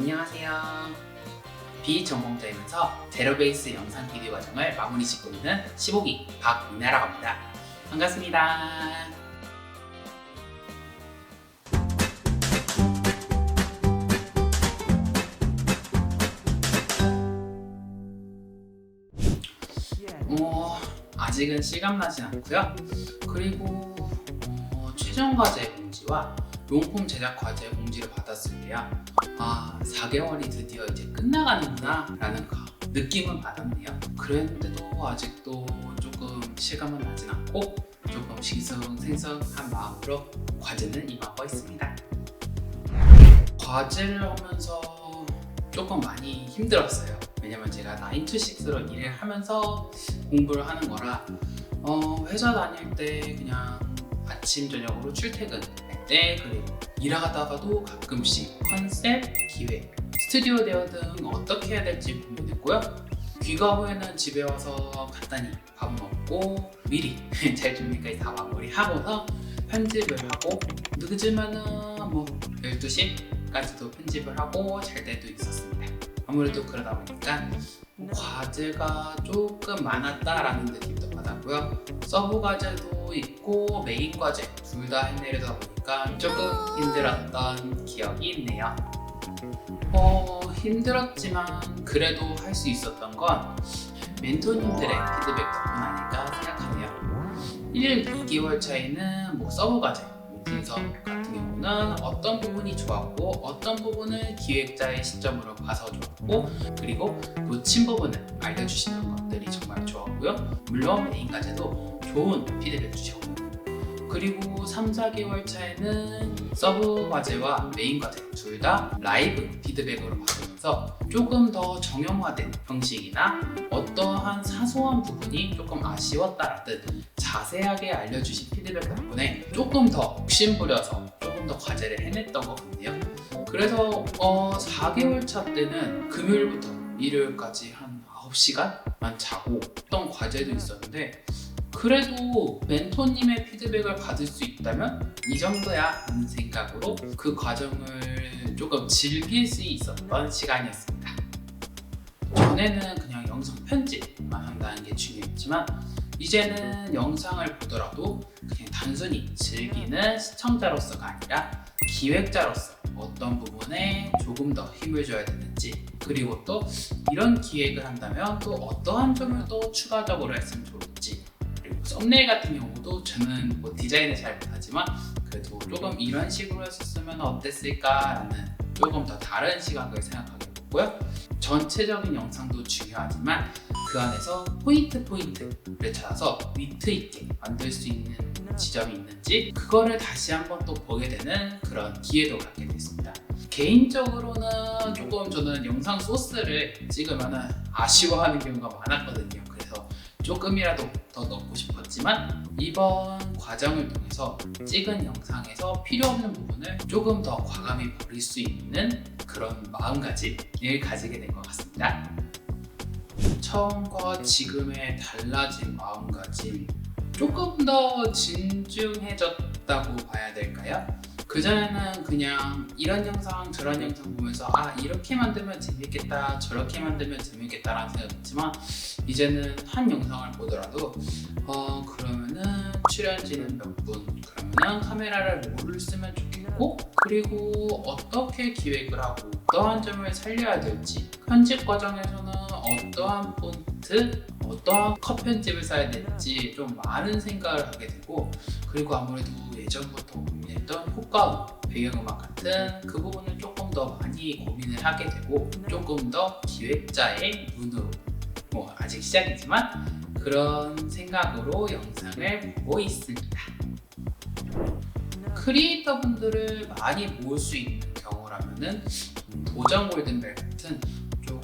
안녕하세요. 비전공자이면서 제로베이스 영상 비디오 과정을 마무리 짓고 있는 15기 박민아라고 합니다. 반갑습니다. 어, 아직은 실감나진 않고요. 그리고 어, 최종 과제 공지와 롱폼 제작 과제 공지를 받았을 때야 아 4개월이 드디어 이제 끝나가는구나 라는 거 느낌은 받았네요. 그랬는데도 아직도 조금 실감은 나진 않고 조금 싱숭생숭한 마음으로 과제는 임하고 있습니다. 과제를 하면서 조금 많이 힘들었어요. 왜냐면 제가 9to6로 일을 하면서 공부를 하는 거라 어, 회사 다닐 때 그냥 아침 저녁으로 출퇴근 때 그리고 일하다가도 가끔씩 컨셉, 기획, 스튜디오 대여 등 어떻게 해야 될지 고민했고요. 귀가 후에는 집에 와서 간단히 밥 먹고 미리 잘 준비까지 다 마무리하고서 편집을 하고 늦으면은 뭐 12시까지도 편집을 하고 잘 때도 있었습니다. 아무래도 그러다 보니까 과제가 조금 많았다라는 느낌도 받았고요. 서브 과제도 있고 메인 과제 둘 다 해내려다 보니까 조금 힘들었던 기억이 있네요. 어, 힘들었지만 그래도 할 수 있었던 건 멘토님들의 피드백 덕분 아닐까 생각하네요. 1, 2개월 차이는 뭐 서브 과제, 뭐 분석 같은 경우는 어떤 부분이 좋았고 어떤 부분을 기획자의 시점으로 봐서 좋았고 그리고 놓친 부분을 알려주시는 것들이 정말 좋았고요. 물론 메인 과제도 좋은 피드백 주셨고 그리고 3, 4개월 차에는 서브 과제와 메인 과제 둘 다 라이브 피드백으로 받으면서 조금 더 정형화된 형식이나 어떠한 사소한 부분이 조금 아쉬웠다라든 자세하게 알려주신 피드백 덕분에 조금 더 욕심부려서 조금 더 과제를 해냈던 것 같네요. 그래서 어, 4개월 차 때는 금요일부터 일요일까지 한 9시간만 자고 했던 과제도 있었는데 그래도 멘토님의 피드백을 받을 수 있다면 이 정도야 하는 생각으로 그 과정을 조금 즐길 수 있었던 시간이었습니다. 전에는 그냥 영상 편집만 한다는 게 중요했지만 이제는 영상을 보더라도 그냥 단순히 즐기는 시청자로서가 아니라 기획자로서 어떤 부분에 조금 더 힘을 줘야 되는지 그리고 또 이런 기획을 한다면 또 어떠한 점을 또 추가적으로 했으면 좋을지 썸네일 같은 경우도 저는 뭐 디자인을 잘 못하지만 그래도 조금 이런 식으로 했었으면 어땠을까라는 조금 더 다른 시각을 생각하게 됐고요. 전체적인 영상도 중요하지만 그 안에서 포인트 포인트를 찾아서 위트 있게 만들 수 있는 지점이 있는지 그거를 다시 한번 또 보게 되는 그런 기회도 갖게 됐습니다. 개인적으로는 조금 저는 영상 소스를 찍으면 아쉬워하는 경우가 많았거든요. 그래서 조금이라도 더 넣고 싶 었지만 이번 과정을 통해서 찍은 영상에서 필요 없는 부분을 조금 더 과감히 버릴 수 있는 그런 마음가짐을 가지게 된 것 같습니다. 처음과 지금의 달라진 마음가짐 조금 더 진중해졌다고 봐야 될까요? 그전에는 그냥 이런 영상 저런 영상 보면서 아 이렇게 만들면 재밌겠다 저렇게 만들면 재밌겠다라는 생각했지만 이제는 한 영상을 보더라도 어 그러면은 출연진은 몇 분? 그러면은 카메라를 뭐를 쓰면 좋겠고 그리고 어떻게 기획을 하고 어떠한 점을 살려야 될지 편집 과정에서는 어떠한 폰트 어떠한 컷 편집을 써야 될지 좀 많은 생각을 하게 되고 그리고 아무래도 예전부터 고민했던 효과음, 배경음악 같은 그 부분을 조금 더 많이 고민을 하게 되고 조금 더 기획자의 눈으로 뭐 아직 시작이지만 그런 생각으로 영상을 보고 있습니다. 크리에이터 분들을 많이 모을 수 있는 경우라면은 도전 골든벨 같은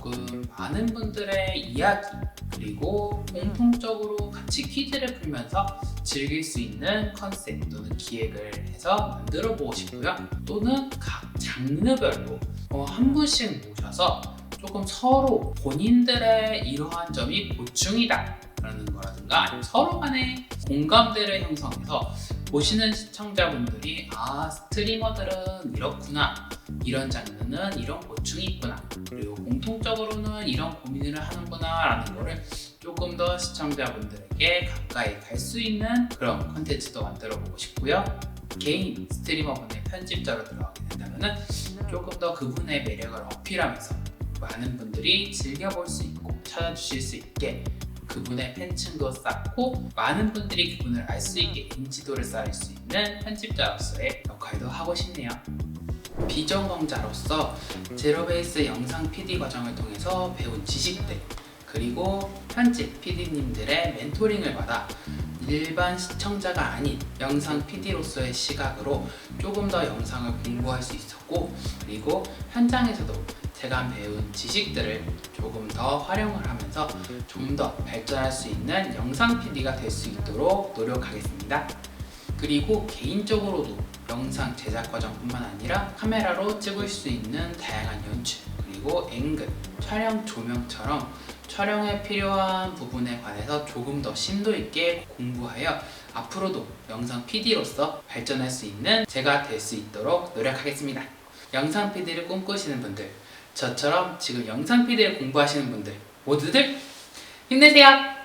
조금 많은 분들의 이야기 그리고 공통적으로 같이 퀴즈를 풀면서 즐길 수 있는 컨셉 또는 기획을 해서 만들어 보고 싶고요. 또는 각 장르별로 어, 한 분씩 모셔서 조금 서로 본인들의 이러한 점이 보충이다 라는 거라든가 아니면 서로 간의 공감대를 형성해서 보시는 시청자분들이 아 스트리머들은 이렇구나 이런 장르는 이런 고충이 있구나 그리고 공통적으로는 이런 고민을 하는구나 라는 거를 조금 더 시청자분들에게 가까이 갈 수 있는 그런 컨텐츠도 만들어 보고 싶고요 개인 스트리머분의 편집자로 들어가게 된다면 조금 더 그분의 매력을 어필하면서 많은 분들이 즐겨볼 수 있고 찾아주실 수 있게 그분의 팬층도 쌓고 많은 분들이 그분을 알 수 있게 인지도를 쌓을 수 있는 편집자로서의 역할도 하고 싶네요. 비전공자로서 제로베이스 영상 PD 과정을 통해서 배운 지식들 그리고 편집 PD님들의 멘토링을 받아 일반 시청자가 아닌 영상 PD로서의 시각으로 조금 더 영상을 공부할 수 있었고 그리고 현장에서도 제가 배운 지식들을 조금 더 활용을 하면서 좀 더 발전할 수 있는 영상 PD가 될 수 있도록 노력하겠습니다. 그리고 개인적으로도 영상 제작 과정뿐만 아니라 카메라로 찍을 수 있는 다양한 연출 그리고 앵글, 촬영 조명처럼 촬영에 필요한 부분에 관해서 조금 더 심도 있게 공부하여 앞으로도 영상 PD로서 발전할 수 있는 제가 될 수 있도록 노력하겠습니다. 영상 PD를 꿈꾸시는 분들, 저처럼 지금 영상 PD를 공부하시는 분들 모두들 힘내세요!